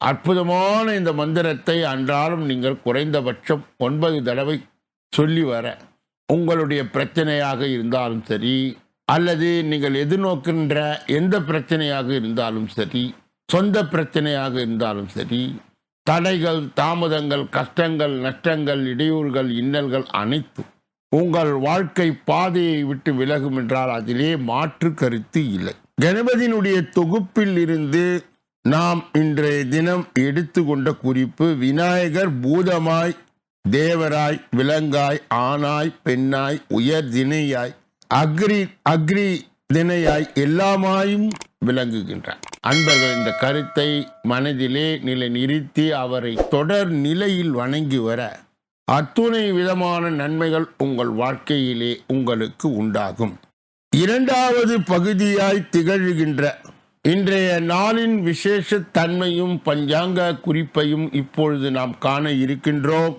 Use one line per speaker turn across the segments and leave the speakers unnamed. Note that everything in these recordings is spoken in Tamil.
அற்புதமான இந்த மந்திரத்தை அன்றாடம் நீங்கள் குறைந்தபட்சம் ஒன்பது தடவை சொல்லி வர உங்களுடைய பிரச்சனையாக இருந்தாலும் சரி அல்லது நீங்கள் எதிர்நோக்கின்ற எந்த பிரச்சனையாக இருந்தாலும் சரி சொந்த பிரச்சனையாக இருந்தாலும் சரி தடைகள் தாமதங்கள் கஷ்டங்கள் நஷ்டங்கள் இடையூறுகள் இன்னல்கள் அனைத்தும் உங்கள் வாழ்க்கை பாதையை விட்டு விலகும் என்றால் அதிலே மாற்று கருத்து இல்லை. கணபதியினுடைய தொகுப்பில் இருந்து நாம் இன்றைய தினம் எடுத்துக்கொண்ட குறிப்பு விநாயகர் பூதமாய் தேவராய் விலங்காய் ஆணாய் பெண்ணாய் உயர் தினையாய் அக்ரி அக்ரி தினையாய் எல்லாமாயும் விளங்குகின்றார். அன்பர்கள் இந்த கருத்தை மனதிலே நிலை நிறுத்தி அவரை தொடர் நிலையில் வணங்கி வர அத்துணை விதமான நன்மைகள் உங்கள் வாழ்க்கையிலே உங்களுக்கு உண்டாகும். இரண்டாவது பகுதியாய் திகழ்கின்ற இன்றைய நாளின் விசேஷ தன்மையும் பஞ்சாங்க குறிப்பையும் இப்பொழுது நாம் காண இருக்கின்றோம்.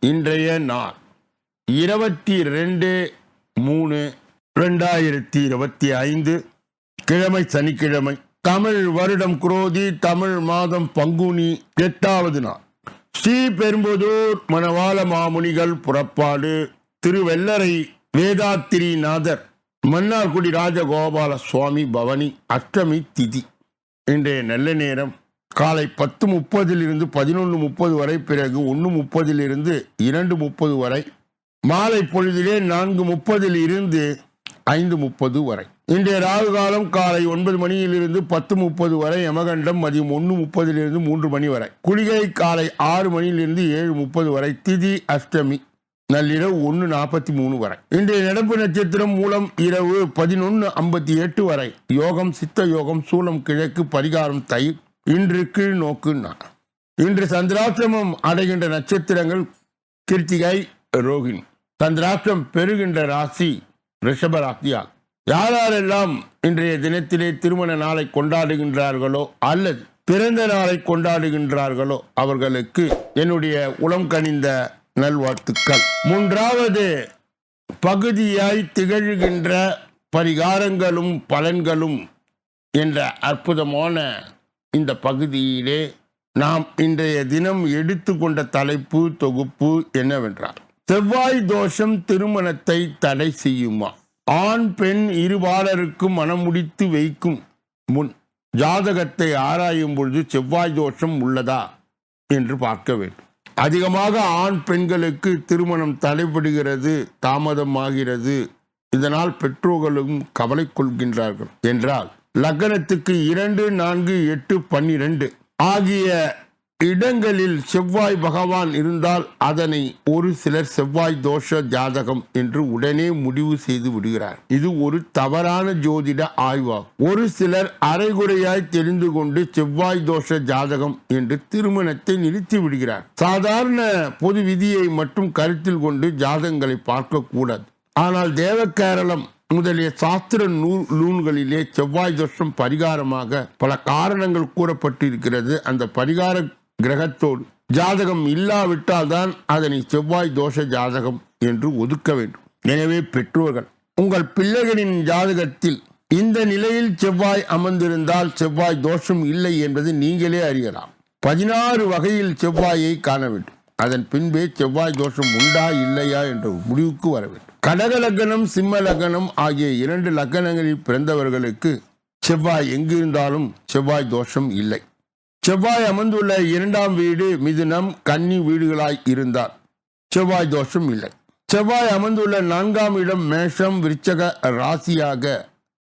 இன்றைய நாள் இருபத்தி ரெண்டு மூணு ரெண்டாயிரத்தி இருபத்தி ஐந்து கிழமை சனிக்கிழமை தமிழ் வருடம் குரோதி தமிழ் மாதம் பங்குனி எட்டாவது நாள். ஸ்ரீ பெரும்புதூர் மணவாள மாமுனிகள் புறப்பாடு திருவெல்லரை வேதாத்திரிநாதர் மன்னார்குடி ராஜகோபால சுவாமி பவனி அஷ்டமி திதி. இன்றைய நல்ல நேரம். காலை பத்து முப்பதிலிருந்து பதினொன்று முப்பது வரை பிறகு ஒன்று முப்பதிலிருந்து இரண்டு முப்பது வரை மாலை பொழுதிலே நான்கு முப்பதில் இருந்து ஐந்து முப்பது வரை. இன்றைய ராகு காலம் காலை ஒன்பது மணியிலிருந்து பத்து முப்பது வரை யமகண்டம் மதியம் ஒன்று முப்பதிலிருந்து மூன்று மணி வரை. குளிகை காலை ஆறு மணியிலிருந்து ஏழு முப்பது வரை திதி அஷ்டமி. நள்ளிரவு ஒன்று நாற்பத்தி மூணு வரை. இன்றைய நடப்பு நட்சத்திரம் மூலம் இரவு பதினொன்று ஐம்பத்தி எட்டு வரை. யோகம் சித்த யோகம் சூலம் கிழக்கு பரிகாரம் தயிர் இன்று கீழ் நோக்கு இன்று சந்திராசிரமம் அடைகின்ற நட்சத்திரங்கள் கிருத்திகை ரோகிணி. சந்திராஷ்டிரம் பெறுகின்ற ராசி ரிஷப ராசியாகும் யாரெல்லாம் இன்றைய தினத்திலே திருமண நாளை கொண்டாடுகின்றார்களோ அல்லது பிறந்த நாளை கொண்டாடுகின்றார்களோ அவர்களுக்கு என்னுடைய உளம் கனிந்த நல்வாழ்த்துக்கள். மூன்றாவது பகுதியாய் திகழ்கின்ற பரிகாரங்களும் பலன்களும் என்ற அற்புதமான இந்த பகுதியிலே நாம் இன்றைய தினம் எடுத்துக்கொண்ட தலைப்பு தொகுப்பு என்னவென்றால் செவ்வாய் தோஷம் திருமணத்தை தடை செய்யுமா? ஆண் பெண் இருபாலருக்கும் மனமுடித்து வைக்கும் முன் ஜாதகத்தை ஆராயும் பொழுது செவ்வாய் தோஷம் உள்ளதா என்று பார்க்க வேண்டும். அதிகமாக ஆண் பெண்களுக்கு திருமணம் தடைபடுகிறது தாமதமாகிறது. இதனால் பெற்றோர்களும் கவலை கொள்கின்றார்கள். என்றால் லக்னத்துக்கு இரண்டு நான்கு எட்டு பன்னிரண்டு ஆகிய இடங்களில் செவ்வாய் பகவான் இருந்தால் அதனை ஒரு சிலர் செவ்வாய் தோஷ ஜாதகம் என்று உடனே முடிவு செய்து விடுகிறார். இது ஒரு தவறான ஜோதிட ஆய்வாகும். ஒரு சிலர் அரைகுறையாய் தெரிந்து கொண்டு செவ்வாய் தோஷ ஜாதகம் என்று திருமணத்தை நிறுத்தி விடுகிறார். சாதாரண பொது விதியை மட்டும் கருத்தில் கொண்டு ஜாதகங்களை பார்க்க கூடாது ஆனால் தேவகேரளம் முதலிய சாஸ்திர நூல் நூல்களிலே செவ்வாய் தோஷம் பரிகாரமாக பல காரணங்கள் கூறப்பட்டிருக்கிறது. அந்த பரிகார கிரகத்தோடு. ஜாதகம் இல்லாவிட்டால் தான் அதனை செவ்வாய் தோஷ ஜாதகம் என்று ஒதுக்க வேண்டும். எனவே பெற்றோர்கள் உங்கள் பிள்ளைகளின் ஜாதகத்தில் இந்த நிலையில் செவ்வாய் அமர்ந்திருந்தால் செவ்வாய் தோஷம் இல்லை என்பதை நீங்களே அறியலாம். பதினாறு வகையில் செவ்வாயை காண வேண்டும். அதன் பின்பே செவ்வாய் தோஷம் உண்டா இல்லையா என்ற முடிவுக்கு வர வேண்டும். கடக லக்னம் சிம்ம லக்னம் ஆகிய இரண்டு லக்னங்களில் பிறந்தவர்களுக்கு செவ்வாய் எங்கிருந்தாலும் செவ்வாய் தோஷம் இல்லை. செவ்வாய் அமர்ந்துள்ள இரண்டாம் வீடு மிதுனம் கன்னி வீடுகளாய் இருந்தால் செவ்வாய் தோஷம் இல்லை. செவ்வாய் அமர்ந்துள்ள நான்காம் இடம் மேஷம் விருச்சக ராசியாக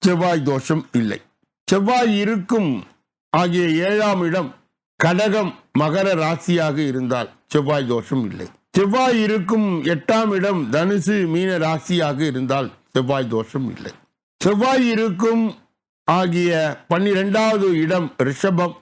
செவ்வாய் தோஷம் இல்லை. செவ்வாய் இருக்கும் ஆகிய ஏழாம் இடம் கடகம் மகர ராசியாக இருந்தால் செவ்வாய் தோஷம் இல்லை. செவ்வாய் இருக்கும் எட்டாம் இடம் தனுசு மீன ராசியாக இருந்தால் செவ்வாய் தோஷம் இல்லை. செவ்வாய் இருக்கும் ஆகிய பன்னிரெண்டாவது இடம் ரிஷபம்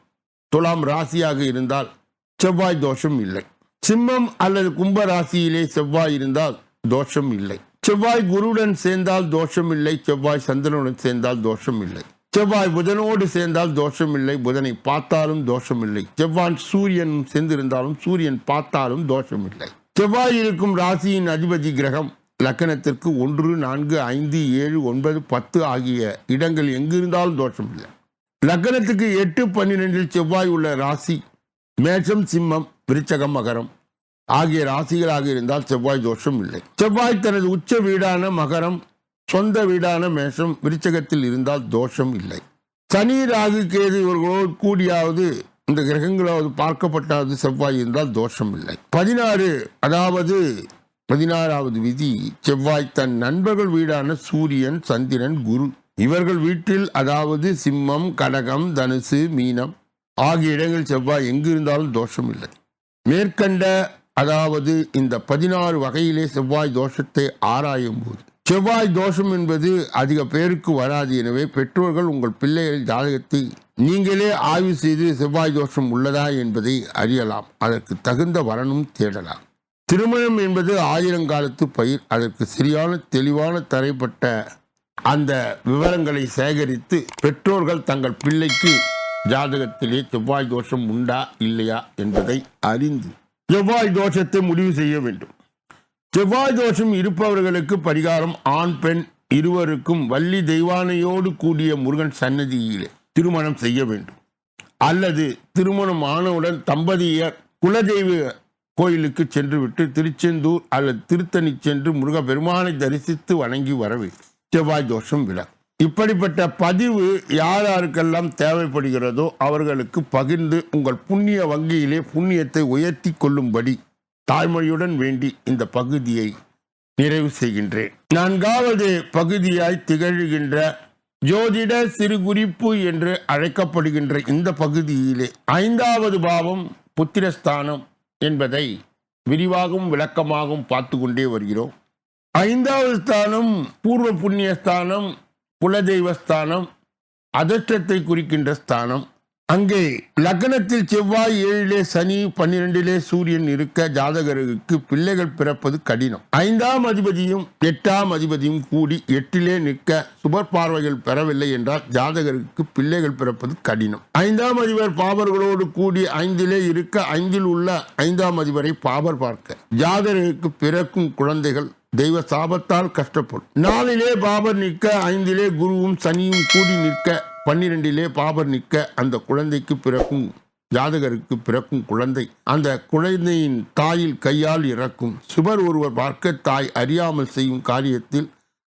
துலாம் ராசியாக இருந்தால் செவ்வாய் தோஷம் இல்லை. சிம்மம் அல்லது கும்ப ராசியிலே செவ்வாய் இருந்தால் தோஷம் இல்லை. செவ்வாய் குருவுடன் சேர்ந்தால் தோஷம் இல்லை. செவ்வாய் சந்திரனுடன் சேர்ந்தால் தோஷம் இல்லை. செவ்வாய் புதனோடு சேர்ந்தால் தோஷம் இல்லை. புதனை பார்த்தாலும் தோஷம் இல்லை. செவ்வாய் சூரியன் சேர்ந்திருந்தாலும் சூரியன் பார்த்தாலும் தோஷம் இல்லை. செவ்வாய் இருக்கும் ராசியின் அதிபதி கிரகம் லக்கணத்திற்கு ஒன்று நான்கு ஐந்து ஏழு ஒன்பது பத்து ஆகிய இடங்கள் எங்கிருந்தாலும் தோஷம் இல்லை. லக்னத்துக்கு எட்டு பன்னிரெண்டில் செவ்வாய் உள்ள ராசி மேஷம் சிம்மம் விருச்சகம் மகரம். ஆகிய ராசிகளாக இருந்தால் செவ்வாய் தோஷம் இல்லை. செவ்வாய் தனது உச்ச வீடான மகரம் சொந்த வீடான மேஷம் விருச்சகத்தில் இருந்தால் தோஷம் இல்லை. சனி ராகு கேது இவர்களோடு கூடியாவது இந்த கிரகங்களாவது பார்க்கப்பட்டாவது செவ்வாய் இருந்தால் தோஷம் இல்லை. பதினாறு அதாவது பதினாறாவது விதி செவ்வாய் தன் நண்பர்கள் வீடான சூரியன் சந்திரன் குரு. இவர்கள் வீட்டில் அதாவது சிம்மம் கடகம் தனுசு மீனம் ஆகிய இடங்கள் செவ்வாய் எங்கிருந்தாலும் தோஷம் இல்லை மேற்கண்ட அதாவது இந்த பதினாறு வகையிலே செவ்வாய் தோஷத்தை ஆராயும் போது செவ்வாய் தோஷம் என்பது அதிக பேருக்கு வராது. எனவே பெற்றோர்கள் உங்கள் பிள்ளைகளின் ஜாதகத்தை நீங்களே ஆய்வு செய்து செவ்வாய் தோஷம் உள்ளதா என்பதை அறியலாம். அதற்கு தகுந்த வரனும் தேடலாம். திருமணம் என்பது ஆயிரங்காலத்து பயிர். அதற்கு சரியான தெளிவான தரைப்பட்ட அந்த விவரங்களை சேகரித்து பெற்றோர்கள் தங்கள் பிள்ளைக்கு ஜாதகத்திலே செவ்வாய் தோஷம் உண்டா இல்லையா என்பதை அறிந்து செவ்வாய் தோஷத்தை முடிவு செய்ய வேண்டும். செவ்வாய் தோஷம் இருப்பவர்களுக்கு பரிகாரம் ஆண் பெண் இருவருக்கும் வள்ளி தெய்வானையோடு கூடிய முருகன் சன்னதியிலே திருமணம் செய்ய வேண்டும். அல்லது திருமணம் ஆனவுடன் தம்பதியர் குலதெய்வ கோயிலுக்கு சென்றுவிட்டு திருச்செந்தூர் அல்லது திருத்தணி சென்று முருக பெருமானை தரிசித்து வணங்கி வர வேண்டும். செவ்வாய் தோஷம் விலகும் இப்படிப்பட்ட பதிவு யார் யாருக்கெல்லாம் தேவைப்படுகிறதோ அவர்களுக்கு பகிர்ந்து உங்கள் புண்ணிய வங்கியிலே புண்ணியத்தை உயர்த்தி கொள்ளும்படி தாய்மொழியுடன் வேண்டி இந்த பகுதியை நிறைவு செய்கின்றேன். நான்காவது பகுதியாய் திகழ்கின்ற ஜோதிட சிறுகுறிப்பு என்று அழைக்கப்படுகின்ற இந்த பகுதியிலே ஐந்தாவது பாவம் புத்திரஸ்தானம் என்பதை விரிவாகவும் விளக்கமாகவும் பார்த்து கொண்டே வருகிறோம். ஐந்தாவது ஸ்தானம் பூர்வ புண்ணிய ஸ்தானம் குலதெய்வ ஸ்தானம் அதிர்ஷ்டத்தை குறிக்கின்ற ஸ்தானம். அங்கே லக்னத்தில் செவ்வாய் ஏழிலே சனி பன்னிரெண்டிலே சூரியன் இருக்க ஜாதகருக்கு பிள்ளைகள் பிறப்பது கடினம். ஐந்தாம் அதிபதியும் எட்டாம் அதிபதியும் கூடி எட்டிலே நிற்க சுபர் பார்வைகள் பெறவில்லை என்றால் ஜாதகருக்கு பிள்ளைகள் பிறப்பது கடினம். ஐந்தாம் அதிபர் பாபர்களோடு கூடி ஐந்திலே இருக்க ஐந்தில் உள்ள ஐந்தாம் அதிபரை பாபர் பார்க்க. ஜாதகருக்கு பிறக்கும் குழந்தைகள் தெய்வ சாபத்தால் கஷ்டப்படும். நாலிலே பாபர் நிற்க ஐந்திலே குருவும் சனியும் கூடி நிற்க பன்னிரெண்டிலே பாபர் நிற்க அந்த குழந்தைக்கு பிறக்கும் ஜாதகருக்கு பிறக்கும் குழந்தை. அந்த குழந்தையின் தாயில் கையால் இறக்கும். சுவர் ஒருவர் பார்க்க தாய் அறியாமல் செய்யும் காரியத்தில்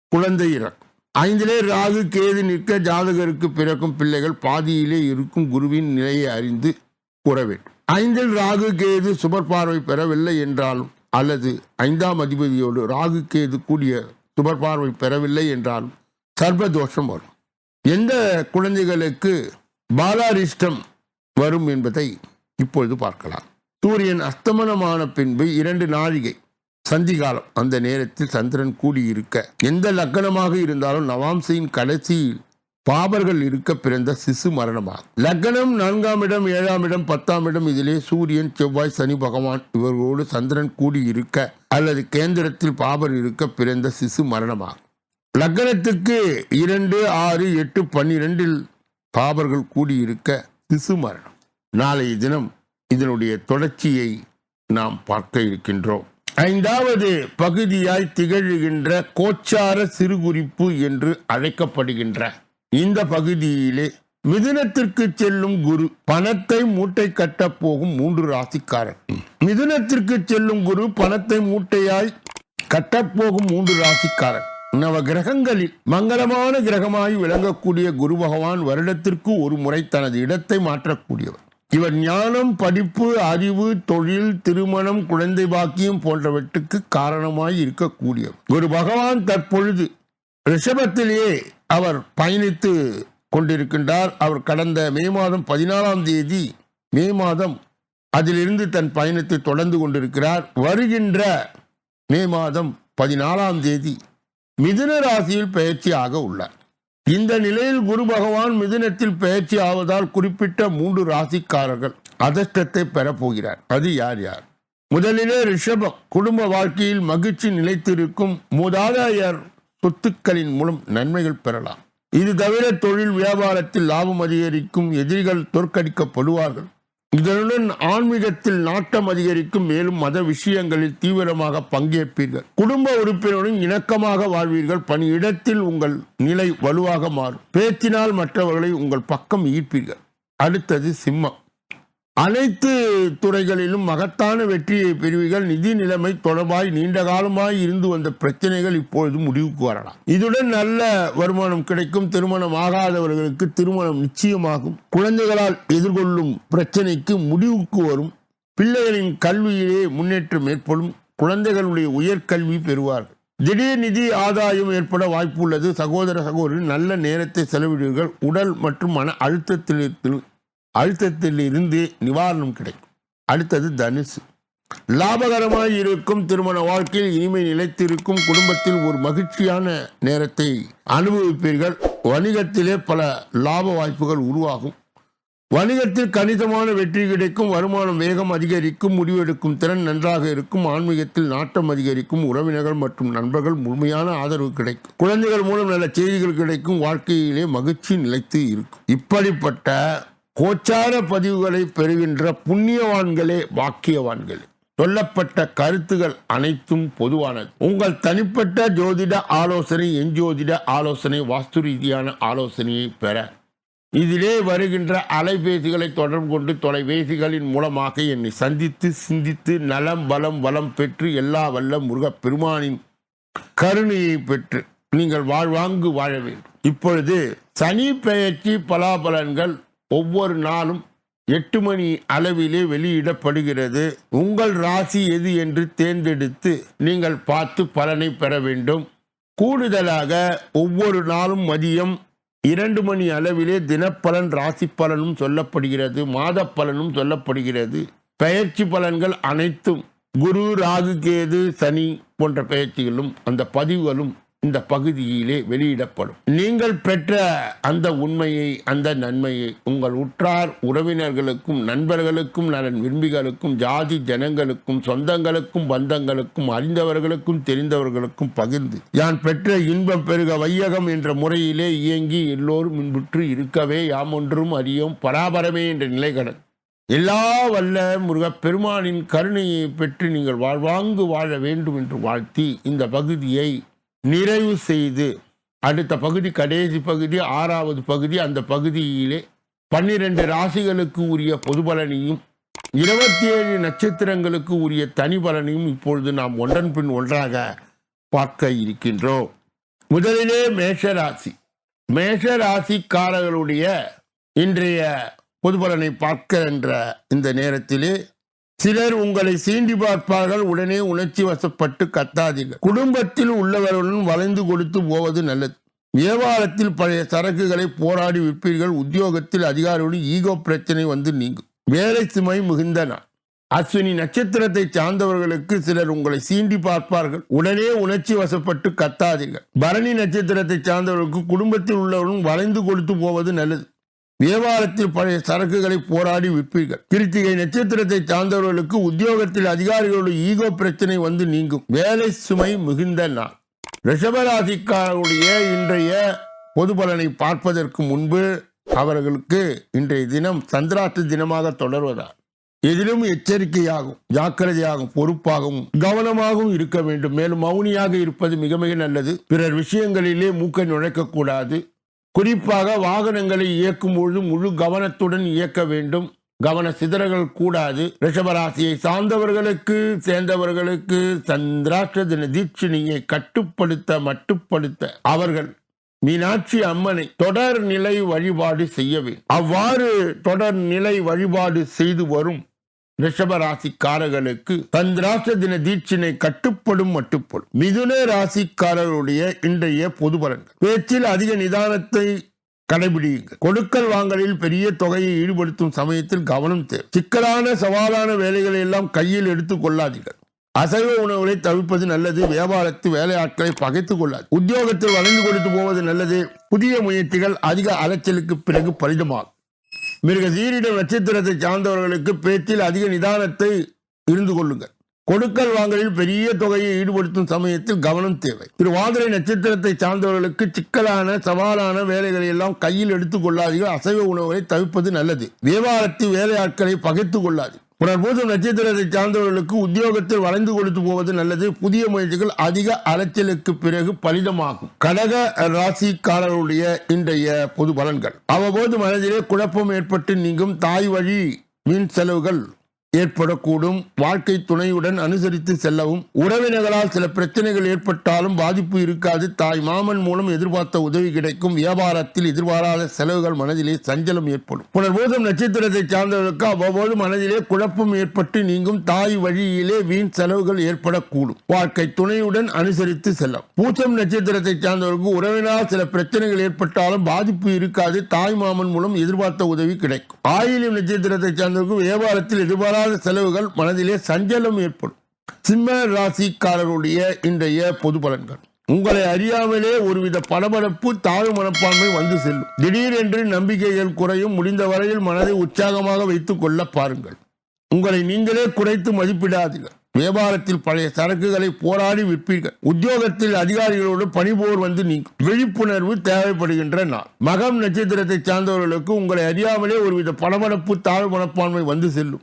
குழந்தை இறக்கும். ஐந்திலே ராகு கேது நிற்க ஜாதகருக்கு பிறக்கும் பிள்ளைகள் பாதியிலே இருக்கும் குருவின் நிலையை அறிந்து கூற வேண்டும். ஐந்தில் ராகு கேது சுபர் பார்வை பெறவில்லை என்றாலும் அல்லது ஐந்தாம் அதிபதியோடு ராகு கேது கூடிய சுபர் பார்வை பெறவில்லை என்றாலும் சர்வதோஷம் வரும். எந்த குழந்தைகளுக்கு பாலாரிஷ்டம் வரும் என்பதை இப்பொழுது பார்க்கலாம். சூரியன் அஸ்தமனமான பின்பு இரண்டு நாழிகை சந்திகாலம். அந்த நேரத்தில் சந்திரன் கூடியிருக்க எந்த லக்கணமாக இருந்தாலும் நவாம்சையின் கடைசியில் பாபர்கள் இருக்க பிறந்த சிசு மரணமாகும் லக்னம் நான்காம் இடம் ஏழாம் இடம் பத்தாம் இடம் இதிலே சூரியன் செவ்வாய் சனி பகவான் இவர்களோடு சந்திரன் கூடி இருக்க அல்லது கேந்திரத்தில் பாபர் இருக்க பிறந்த சிசு மரணமாகும் லக்னத்துக்கு இரண்டு ஆறு எட்டு பன்னிரெண்டில் பாபர்கள் கூடியிருக்க சிசு மரணம். நாளைய தினம் இதனுடைய தொடர்ச்சியை நாம் பார்க்க இருக்கின்றோம். ஐந்தாவது பகுதியாய் திகழ்கின்ற கோச்சார சிறுகுறிப்பு என்று அழைக்கப்படுகின்ற இந்த பகுதியிலே மிதுனத்திற்கு செல்லும் குரு பணத்தை மூட்டை கட்ட போகும் மூன்று ராசிக்காரர். மிதுனத்திற்கு செல்லும் குரு பணத்தை மூட்டையாய் கட்டப்போகும் மூன்று ராசிக்காரர். நவ கிரகங்களில் மங்களமான கிரகமாய் விளங்கக்கூடிய குரு பகவான் வருடத்திற்கு ஒரு முறை தனது இடத்தை மாற்றக்கூடியவர். இவர் ஞானம் படிப்பு அறிவு தொழில் திருமணம் குழந்தை பாக்கியம் போன்றவற்றுக்கு காரணமாய் இருக்கக்கூடியவர். குரு பகவான் தற்பொழுது ரிஷபத்திலேயே அவர் பயணித்து கொண்டிருக்கின்றார். அவர் கடந்த மே மாதம் பதினாலாம் தேதி மே மாதம் அதிலிருந்து தன் பயணத்தை தொடர்ந்து கொண்டிருக்கிறார். வருகின்ற மே மாதம் பதினாலாம் தேதி மிதுன ராசியில் பயிற்சியாக உள்ளார். இந்த நிலையில் குரு பகவான் மிதுனத்தில் பயிற்சி ஆவதால் குறிப்பிட்ட மூன்று ராசிக்காரர்கள் அதிர்ஷ்டத்தை பெறப்போகிறார் அது யார் யார்? முதலிலே ரிஷபம் குடும்ப வாழ்க்கையில் மகிழ்ச்சி நிலைத்திருக்கும் மூதாதையர் சொத்துக்களின் மூலம் நன்மைகள் பெறலாம். இது தவிர தொழில் வியாபாரத்தில் லாபம் அதிகரிக்கும் எதிரிகள் தோற்கடிக்கப்படுவார்கள். இதனுடன் ஆன்மீகத்தில் நாட்டம் அதிகரிக்கும் மேலும் மத விஷயங்களில் தீவிரமாக பங்கேற்பீர்கள். குடும்ப உறுப்பினருடன் இணக்கமாக வாழ்வீர்கள். பணியிடத்தில் உங்கள் நிலை வலுவாக மாறும். பேச்சினால் மற்றவர்களை உங்கள் பக்கம் ஈர்ப்பீர்கள். அடுத்தது சிம்மம். அனைத்து துறைகளிலும் மகத்தான வெற்றியை பெறுவீர்கள். நிதி நிலைமை தொடர்பாய் நீண்ட காலமாய் இருந்து வந்த பிரச்சனைகள் இப்பொழுது முடிவுக்கு வரலாம். இதுடன் நல்ல வருமானம் கிடைக்கும். திருமணம் ஆகாதவர்களுக்கு திருமணம் நிச்சயமாகும். குழந்தைகளால் எதிர்கொள்ளும் பிரச்சனைக்கு முடிவுக்கு வரும். பிள்ளைகளின் கல்வியிலே முன்னேற்றம் ஏற்படும். குழந்தைகளுடைய உயர்கல்வி பெறுவார்கள். திடீர் நிதி ஆதாயம் ஏற்பட வாய்ப்பு உள்ளது. சகோதர சகோதரி நல்ல நேரத்தை செலவிடுவீர்கள் உடல் மற்றும் மன அழுத்தத்தில் அழுத்தத்தில் இருந்து நிவாரணம் கிடைக்கும். அடுத்தது தனுசு. லாபகரமாக இருக்கும் திருமண வாழ்க்கையில் இனிமை நிலைத்திருக்கும் குடும்பத்தில் ஒரு மகிழ்ச்சியான நேரத்தை அனுபவிப்பீர்கள். வணிகத்திலே பல லாப வாய்ப்புகள் உருவாகும். வணிகத்தில் கணிசமான வெற்றி கிடைக்கும். வருமானம் வேகம் அதிகரிக்கும். முடிவெடுக்கும் திறன் நன்றாக இருக்கும். ஆன்மீகத்தில் நாட்டம் அதிகரிக்கும். உறவினர்கள் மற்றும் நண்பர்கள் முழுமையான ஆதரவு கிடைக்கும். குழந்தைகள் மூலம் நல்ல செய்திகள் கிடைக்கும். வாழ்க்கையிலே மகிழ்ச்சி நிலைத்து இருக்கும். இப்படிப்பட்ட கோச்சார பதிவுகளை பெறுகின்ற புண்ணியவான்களே வாக்கியவான்களே. சொல்லப்பட்ட கருத்துகள் அனைத்தும் பொதுவானது. உங்கள் தனிப்பட்ட ஜோதிட ஆலோசனை எஞ்சோதிட ஆலோசனை வாஸ்து ரீதியான ஆலோசனையை பெற. இதிலே வருகின்ற அலைபேசிகளை தொடர்பு கொண்டு தொலைபேசிகளின் மூலமாக என்னை சந்தித்து சிந்தித்து நலம் பலம் வளம் பெற்று எல்லா வல்ல முருகப் பெருமானின் கருணையை பெற்று நீங்கள் வாழ்வாங்கு வாழ வேண்டும். இப்பொழுது சனி பெயர்ச்சி பலாபலன்கள் ஒவ்வொரு நாளும் எட்டு மணி அளவிலே வெளியிடப்படுகிறது. உங்கள் ராசி எது என்று தேர்ந்தெடுத்து நீங்கள் பார்த்து பலனை பெற வேண்டும். கூடுதலாக ஒவ்வொரு நாளும் மதியம் இரண்டு மணி அளவிலே தினப்பலன் ராசி பலனும் சொல்லப்படுகிறது மாத பலனும் சொல்லப்படுகிறது. பெயர்ச்சி பலன்கள் அனைத்தும் குரு ராகு கேது சனி போன்ற பெயர்ச்சிகளும் அந்த பதிவுகளும் இந்த பகுதியிலே வெளியிடப்படும். நீங்கள் பெற்ற அந்த உண்மையை அந்த நன்மையை உங்கள் உற்றார் உறவினர்களுக்கும் நண்பர்களுக்கும் நலன் விரும்பிகளுக்கும் ஜாதி ஜனங்களுக்கும் சொந்தங்களுக்கும் பந்தங்களுக்கும் அறிந்தவர்களுக்கும் தெரிந்தவர்களுக்கும் பகிர்ந்து யான் பெற்ற இன்பம் பெருக வையகம் என்ற முறையிலே இயங்கி எல்லோரும் இன்புற்று இருக்கவே யாம் ஒன்றும் அறியோம் பராபரமே என்ற நிலை கடந்து எல்லா வல்ல முருகப் பெருமானின் கருணையை பெற்று நீங்கள் வாழ்வாங்கு வாழ வேண்டும் என்று வாழ்த்தி இந்த பகுதியை நிறைவு செய்து அடுத்த பகுதி கடைசி பகுதி ஆறாவது பகுதி அந்த பகுதியிலே பன்னிரண்டு ராசிகளுக்கு உரிய பொது பலனையும் இருபத்தி ஏழு நட்சத்திரங்களுக்கு உரிய தனி பலனையும் இப்பொழுது நாம் ஒன்றன் பின் ஒன்றாக பார்க்க இருக்கின்றோம். முதலிலே மேஷராசி மேஷராசிக்காரர்களுடைய இன்றைய பொது பலனை பார்க்க என்ற இந்த நேரத்திலே சிலர் உங்களை சீண்டி பார்ப்பார்கள் உடனே உணர்ச்சி வசப்பட்டு கத்தாதீர்கள். குடும்பத்தில் உள்ளவர்களுடன் வளைந்து கொடுத்து போவது நல்லது. வியாபாரத்தில் பழைய சரக்குகளை போராடி விற்பீர்கள் உத்தியோகத்தில் அதிகாரியோடு ஈகோ பிரச்சனை வந்து நீங்கும். வேலை சுமை மிகுந்த நாள். அஸ்வினி நட்சத்திரத்தை சார்ந்தவர்களுக்கு சிலர் உங்களை சீண்டி பார்ப்பார்கள் உடனே உணர்ச்சி வசப்பட்டு கத்தாதீர்கள். பரணி நட்சத்திரத்தை சார்ந்தவர்களுக்கு குடும்பத்தில் உள்ளவர்களும் வளைந்து கொடுத்து போவது நல்லது. வியாபாரத்தில் பழைய சரக்குகளை போராடி விற்பீர்கள். கிருத்திகை நட்சத்திரத்தை சார்ந்தவர்களுக்கு உத்தியோகத்தில் அதிகாரிகளோட ஈகோ பிரச்சனை வந்து நீங்கும். வேலை சுமை மிகுந்த நாள். ரிஷபராசிக்காரருடைய இன்றைய பொது பலனை பார்ப்பதற்கு முன்பு அவர்களுக்கு இன்றைய தினம் சந்திராஷ்ட தினமாக தொடர்வதால் எதிலும் எச்சரிக்கையாகும் ஜாக்கிரதையாகும் பொறுப்பாகவும் கவனமாகவும் இருக்க வேண்டும். மேலும் மௌனியாக இருப்பது மிக மிக நல்லது. பிறர் விஷயங்களிலே மூக்கை நுழைக்கக்கூடாது குறிப்பாக வாகனங்களை இயக்கும் பொழுது முழு கவனத்துடன் இயக்க வேண்டும். கவன சிதறல்கள் கூடாது. ரிஷபராசியை சார்ந்தவர்களுக்கு சேர்ந்தவர்களுக்கு சந்திராஷ்ட தின தீட்சிணியை கட்டுப்படுத்த மட்டுப்படுத்த அவர்கள் மீனாட்சி அம்மனை தொடர் நிலை வழிபாடு செய்ய வேண்டும். அவ்வாறு தொடர் நிலை வழிபாடு செய்து வரும் ரிஷப ராசிக்காரர்களுக்கு சந்திராஷ்ட தின தீட்சினை கட்டுப்படும் மட்டுப்படும். மிதுன ராசிக்காரர்களுடைய இன்றைய பொது பலன்கள். பேச்சில் அதிக நிதானத்தை கடைபிடியுங்கள். கொடுக்கல் வாங்கலில் பெரிய தொகையை ஈடுபடுத்தும் சமயத்தில் கவனம் தேவை. சிக்கலான சவாலான வேலைகளை எல்லாம் கையில் எடுத்துக் கொள்ளாதீர்கள். அசைவ உணவுகளை தவிர்ப்பது நல்லது வியாபாரத்து வேலையாட்களை பகைத்துக் கொள்ளாது உத்தியோகத்தில் வளர்ந்து கொடுத்து போவது நல்லது புதிய முயற்சிகள் அதிக அலைச்சலுக்கு பிறகு பலிதமாகும். மிருக சீரிடம் நட்சத்திரத்தை சார்ந்தவர்களுக்கு பேச்சில் அதிக நிதானத்தை இருந்து கொள்ளுங்கள். கொடுக்கல் வாங்கலில் பெரிய தொகையை ஈடுபடுத்தும் சமயத்தில் கவனம் தேவை. திருவாதிரை நட்சத்திரத்தை சார்ந்தவர்களுக்கு சிக்கலான சவாலான வேலைகளை எல்லாம் கையில் எடுத்துக் கொள்ளாதீர்கள். அசைவ உணவுகளை தவிர்ப்பது நல்லது. வியாபாரத்தில் வேலையாட்களை பகைத்துக் கொள்ளாது புனர்பூசம் நட்சத்திரத்தை சார்ந்தவர்களுக்கு உத்தியோகத்தில் வளைந்து கொடுத்து போவது நல்லது. புதிய முயற்சிகள் அதிக அலைச்சலுக்கு பிறகு பலிதமாகும். கடக ராசிக்காரருடைய இன்றைய பொது பலன்கள். அவ்வப்போது மனதிலே குழப்பம் ஏற்பட்டு நீங்கும் தாய் வழி வீண் செலவுகள். ஏற்படக்கூடும். வாழ்க்கை துணையுடன் அனுசரித்து செல்லவும். உறவினர்களால் சில பிரச்சனைகள் ஏற்பட்டாலும் பாதிப்பு இருக்காது. தாய் மாமன் மூலம் எதிர்பார்த்த உதவி கிடைக்கும். வியாபாரத்தில் எதிர்பாராத செலவுகள் மனதிலே சஞ்சலம் ஏற்படும். புனர்பூசம் நட்சத்திரத்தை சார்ந்தவர்களுக்கு அவ்வப்போது மனதிலே குழப்பம் ஏற்பட்டு நீங்கும். தாய் வழியிலே வீண் செலவுகள் ஏற்படக்கூடும். வாழ்க்கை துணையுடன் அனுசரித்து செல்லவும். பூச்சம் நட்சத்திரத்தை சார்ந்தவர்களுக்கு உறவினரால் சில பிரச்சனைகள் ஏற்பட்டாலும் பாதிப்பு இருக்காது. தாய் மாமன் மூலம் எதிர்பார்த்த உதவி கிடைக்கும். ஆயிலியம் நட்சத்திரத்தை சார்ந்தவர்களுக்கு வியாபாரத்தில் எதிர்பாராத செலவுகள் மனதிலே சஞ்சலம் ஏற்படும். சிம்ம ராசிக்காரருடைய இன்றைய பொது பலன்கள். உங்களை அறியாமலே ஒருவித படபடப்பு தாழ்வு மனப்பான்மை வந்து செல்லும். திடீரென்று நம்பிக்கைகள் குறையும். முடிந்த வரையில் மனதை உற்சாகமாக வைத்துக் கொள்ள பாருங்கள். உங்களை நீங்களே குறைத்து மதிப்பிடாதீர்கள். வியாபாரத்தில் பழைய சரக்குகளை போராடி விற்பீர்கள். உத்தியோகத்தில் அதிகாரிகளோடு பணிபோர் வந்து நீங்கும். விழிப்புணர்வு தேவைப்படுகின்ற நாள். மகம் நட்சத்திரத்தை சார்ந்தவர்களுக்கு உங்களை அறியாமலே ஒருவித படபடப்பு தாழ்வு மனப்பான்மை வந்து செல்லும்.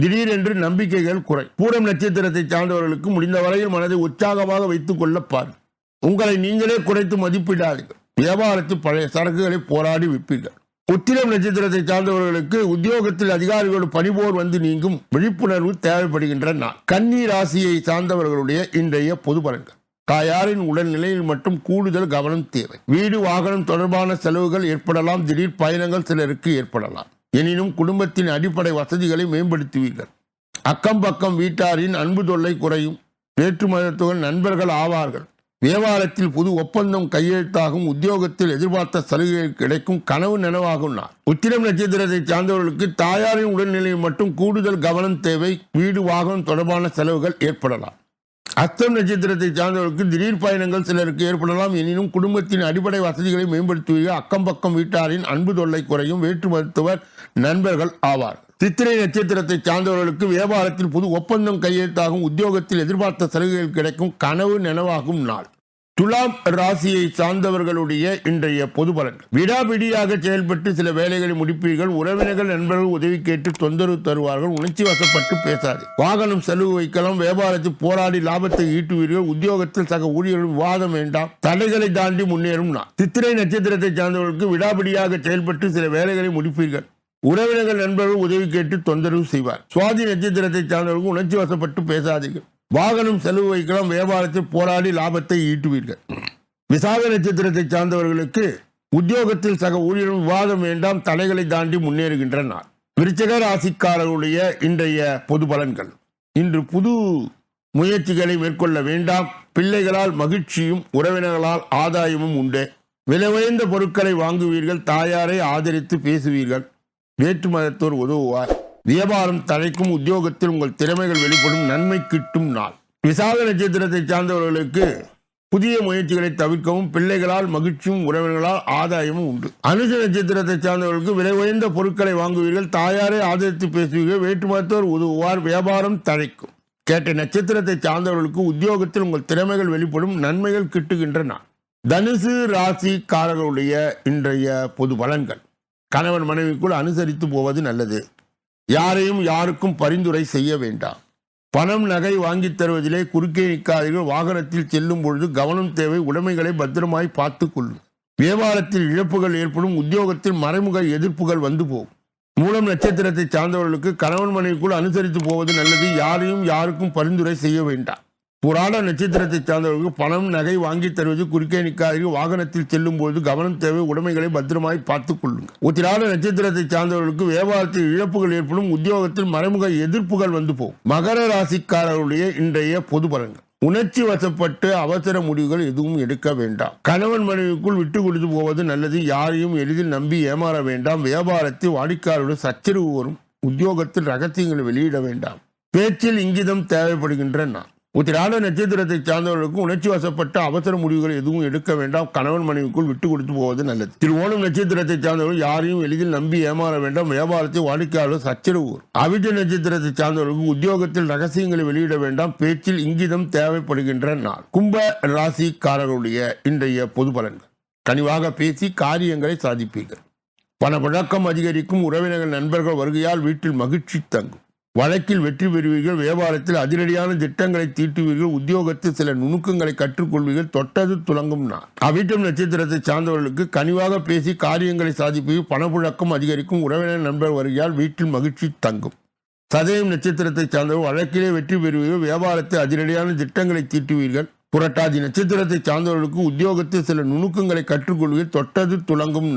திடீரென்று நம்பிக்கைகள் குறை. பூரம் நட்சத்திரத்தை சார்ந்தவர்களுக்கு முடிந்த வரையில் மனதை உற்சாகமாக வைத்துக் கொள்ள பாருங்கள் உங்களை நீங்களே குறைத்து மதிப்பிடாதீர்கள். வியாபாரத்தில் பழைய சரக்குகளை போராடி விற்பீர்கள். உத்திரம் நட்சத்திரத்தை சார்ந்தவர்களுக்கு உத்தியோகத்தில் அதிகாரிகளோடு பணிபோர் வந்து நீங்கும் விழிப்புணர்வு தேவைப்படுகின்ற நாள். கன்னி ராசியை சார்ந்தவர்களுடைய இன்றைய பொது பலன்கள். தாயாரின் உடல்நிலையில் மட்டும் கூடுதல் கவனம் தேவை. வீடு வாகனம் தொடர்பான செலவுகள் ஏற்படலாம். திடீர் பயணங்கள் சிலருக்கு ஏற்படலாம். எனினும் குடும்பத்தின் அடிப்படை வசதிகளை மேம்படுத்துவீர்கள். அக்கம் பக்கம் வீட்டாரின் அன்பு தொல்லை குறையும். வேற்று மதத்துடன் நண்பர்கள் ஆவார்கள். வியாபாரத்தில் புது ஒப்பந்தம் கையெழுத்தாகும். உத்தியோகத்தில் எதிர்பார்த்த சலுகைகள் கிடைக்கும். கனவு நனவாகும் நான் உத்திரம் நட்சத்திரத்தை சார்ந்தவர்களுக்கு தாயாரின் உடல்நிலையில் மட்டும் கூடுதல் கவனம் தேவை. வீடு வாகனம் தொடர்பான செலவுகள் ஏற்படலாம். அஸ்தம் நட்சத்திரத்தை சார்ந்தவர்களுக்கு திடீர் பயணங்கள் சிலருக்கு ஏற்படலாம். எனினும் குடும்பத்தின் அடிப்படை வசதிகளை மேம்படுத்துவீர்கள் அக்கம் பக்கம் வீட்டாரின் அன்பு தொல்லை குறையும் வேற்று மருத்துவர் நண்பர்கள் ஆவார். சித்திரை நட்சத்திரத்தை சார்ந்தவர்களுக்கு வியாபாரத்தில் புது ஒப்பந்தம் கையெழுத்தாகும். உத்தியோகத்தில் எதிர்பார்த்த சலுகைகள் கிடைக்கும். கனவு நனவாகும் நாள். துலாம் ராசியை சார்ந்தவர்களுடைய இன்றைய பொது பலன். விடாபிடியாக செயல்பட்டு சில வேலைகளை முடிப்பீர்கள். உறவினர்கள் நண்பர்கள் உதவி கேட்டு தொந்தரவு தருவார்கள். உணர்ச்சி வசப்பட்டு பேசாது. வாகனம் செலவு வைக்கலாம். வியாபாரத்தில் போராடி லாபத்தை ஈட்டுவீர்கள். உத்தியோகத்தில் சக ஊழியர்கள் விவாதம் வேண்டாம். தடைகளை தாண்டி முன்னேறும் நான். சித்திரை நட்சத்திரத்தை சார்ந்தவர்களுக்கு விடாபிடியாக செயல்பட்டு சில வேலைகளை முடிப்பீர்கள். உறவினர்கள் நண்பர்கள் உதவி கேட்டு தொந்தரவு செய்வார். சுவாதி நட்சத்திரத்தை சார்ந்தவர்களுக்கு உணர்ச்சி வசப்பட்டு பேசாதீர்கள். வாகனம் செலவு வைக்கலாம் வியாபாரத்தில் போராடி லாபத்தை ஈட்டுவீர்கள். விசாக நட்சத்திரத்தை சார்ந்தவர்களுக்கு உத்தியோகத்தில் சக ஊழியரும் விவாதம் வேண்டாம் தடைகளை தாண்டி முன்னேறுகின்ற நாள் விருச்சக ராசிக்காரர்களுடைய இன்றைய பொது பலன்கள். இன்று புது முயற்சிகளை மேற்கொள்ள வேண்டாம். பிள்ளைகளால் மகிழ்ச்சியும் உறவினர்களால் ஆதாயமும் உண்டு. விலை உயர்ந்த பொருட்களை வாங்குவீர்கள் தாயாரை ஆதரித்து பேசுவீர்கள். வேற்று மதத்தோர் உதவுவார். வியாபாரம் தழைக்கும் உத்தியோகத்தில் உங்கள் திறமைகள் வெளிப்படும் நன்மை கிட்டும் நாள். விசாக நட்சத்திரத்தை சார்ந்தவர்களுக்கு புதிய முயற்சிகளை தவிர்க்கவும் பிள்ளைகளால் மகிழ்ச்சியும் உறவினர்களால் ஆதாயமும் உண்டு. அனுச நட்சத்திரத்தை சார்ந்தவர்களுக்கு விலை உயர்ந்த பொருட்களை வாங்குவீர்கள் தாயாரை ஆதரித்து பேசுவீர்கள் வேற்று மருத்துவர் உதவுவார் வியாபாரம் தழைக்கும். கேட்ட நட்சத்திரத்தை சார்ந்தவர்களுக்கு உத்தியோகத்தில் உங்கள் திறமைகள் வெளிப்படும் நன்மைகள் கிட்டுகின்றன தனுசு ராசிக்காரர்களுடைய இன்றைய பொது பலன்கள். கணவன் மனைவிக்குள் அனுசரித்து போவது நல்லது. யாரையும் யாருக்கும் பரிந்துரை செய்ய வேண்டாம். பணம் நகை வாங்கித் தருவதிலே குறுக்கே நிற்காதீர்கள். வாகனத்தில் செல்லும் பொழுது கவனம் தேவை. உடைமைகளை பத்திரமாய் பார்த்து கொள்ளும். வியாபாரத்தில் இழப்புகள் ஏற்படும். உத்தியோகத்தில் மறைமுக எதிர்ப்புகள் வந்து போகும். மூலம் நட்சத்திரத்தை சார்ந்தவர்களுக்கு கணவன் மனைவிக்குள் அனுசரித்து போவது நல்லது. யாரையும் யாருக்கும் பரிந்துரை செய்ய வேண்டாம். புராண நட்சத்திரத்தை சார்ந்தவர்களுக்கு பணம் நகை வாங்கி தருவது குறுக்கே நிற்காதீர்கள். வாகனத்தில் செல்லும் போது கவனம் தேவை. உடைமைகளை பத்திரமாய் பார்த்துக் கொள்ளுங்கள். உத்திராட நட்சத்திரத்தை சார்ந்தவர்களுக்கு வியாபாரத்தில் இழப்புகள் ஏற்படும். உத்தியோகத்தில் மறைமுக எதிர்ப்புகள் வந்து போகும். மகர ராசிக்காரர்களுடைய இன்றைய பொது பலன்கள். உணர்ச்சி வசப்பட்டு அவசர முடிவுகள் எதுவும் எடுக்க வேண்டாம். கணவன் மனைவிக்குள் விட்டு கொடுத்து போவது நல்லது. யாரையும் எளிதில் நம்பி ஏமாற வேண்டாம். வியாபாரத்தில் வாடிக்கையாளருடன் சச்சரவு வரும். உத்தியோகத்தில் ரகசியங்களை வெளியிட வேண்டாம். பேச்சில் இங்கிதம் தேவைப்படுகின்ற நான் உத்திராட நட்சத்திரத்தை சார்ந்தவர்களுக்கும் உணர்ச்சி வசப்பட்ட அவசர முடிவுகள் எதுவும் எடுக்க வேண்டாம். கணவன் மனைவிக்குள் விட்டு கொடுத்து போவது நல்லது. திருவோணம் நட்சத்திரத்தை சார்ந்தவர்கள் யாரையும் எளிதில் நம்பி ஏமாற வேண்டாம். வியாபாரத்தை வாடிக்கையாளர் சச்சரவு அவிஜ அவிட்ட நட்சத்திரத்தை சார்ந்தவர்களுக்கு உத்தியோகத்தில் ரகசியங்களை வெளியிட வேண்டாம். பேச்சில் இங்கிதம் தேவைப்படுகின்ற நாள். கும்ப ராசிக்காரர்களுடைய இன்றைய பொது பலன்கள். கனிவாக பேசி காரியங்களை சாதிப்பீர்கள். பணப்பழக்கம் அதிகரிக்கும். உறவினர்கள் நண்பர்கள் வருகையால் வீட்டில் மகிழ்ச்சி தங்கும். வழக்கில் வெற்றி பெறுவீர்கள் வியாபாரத்தில் அதிரடியான திட்டங்களை தீட்டுவீர்கள் உத்தியோகத்தில் சில நுணுக்கங்களை கற்றுக்கொள்வீர்கள் தொட்டது துலங்கும் நாள். அவிட்டம் நட்சத்திரத்தை சார்ந்தவர்களுக்கு கனிவாக பேசி காரியங்களை சாதிப்பீர்கள் பணப்புழக்கம் அதிகரிக்கும் உறவினர் நண்பர் வருகையால் வீட்டில் மகிழ்ச்சி தங்கும். சதயம் நட்சத்திரத்தை சார்ந்தவர் வழக்கிலே வெற்றி பெறுவீர்கள் வியாபாரத்தில் அதிரடியான திட்டங்களை தீட்டுவீர்கள். புரட்டாதி நட்சத்திரத்தை சார்ந்தவர்களுக்கு உத்தியோகத்தில் சில நுணுக்கங்களை கற்றுக்கொள்வீர்கள் தொட்டது துலங்கும்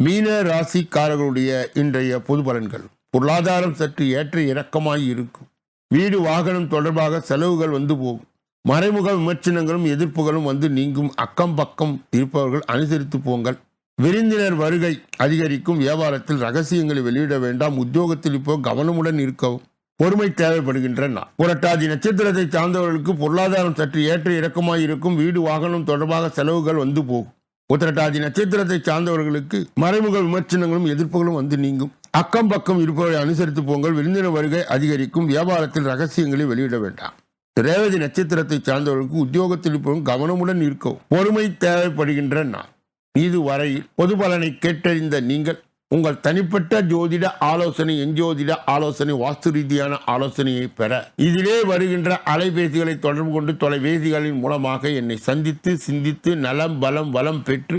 மீன ராசிக்காரர்களுடைய இன்றைய பொது பலன்கள். பொருளாதாரம் சற்று ஏற்ற இறக்கமாய் இருக்கும். வீடு வாகனம் தொடர்பாக செலவுகள் வந்து போகும். மறைமுக விமர்சனங்களும் எதிர்ப்புகளும் வந்து நீங்கும். அக்கம் பக்கம் இருப்பவர்கள் அனுசரித்து போங்கள். விருந்தினர் வருகை அதிகரிக்கும். வியாபாரத்தில் ரகசியங்களை வெளியிட வேண்டாம். உத்தியோகத்தில் இப்போ கவனமுடன் இருக்கவும். பொறுமை தேவைப்படுகின்றன புரட்டாதி நட்சத்திரத்தை சார்ந்தவர்களுக்கு பொருளாதாரம் சற்று ஏற்ற இறக்கமாய் இருக்கும். வீடு வாகனம் தொடர்பாக செலவுகள் வந்து போகும். உத்திரட்டாதி நட்சத்திரத்தை சார்ந்தவர்களுக்கு மறைமுக விமர்சனங்களும் எதிர்ப்புகளும் வந்து நீங்கும். அக்கம் பக்கம் இருப்பவரை அனுசரித்து போங்கள். விருந்தின வருகை அதிகரிக்கும். வியாபாரத்தில் ரகசியங்களை வெளியிட வேண்டாம். ரேவதி நட்சத்திரத்தை சார்ந்தவர்களுக்கு உத்தியோகத்தில் இருப்பவரும் கவனமுடன் இருக்கவும் பொறுமை தேவைப்படுகின்ற நான் இது வரையில் பொது பலனை கேட்டறிந்த நீங்கள் உங்கள் தனிப்பட்ட ஜோதிட ஆலோசனை எஞ்சோதிட ஆலோசனை வாஸ்து ரீதியான ஆலோசனையை பெற. இதிலே வருகின்ற அலைபேசிகளை தொடர்பு கொண்டு தொலைபேசிகளின் மூலமாக என்னை சந்தித்து சிந்தித்து நலம் பலம் வளம் பெற்று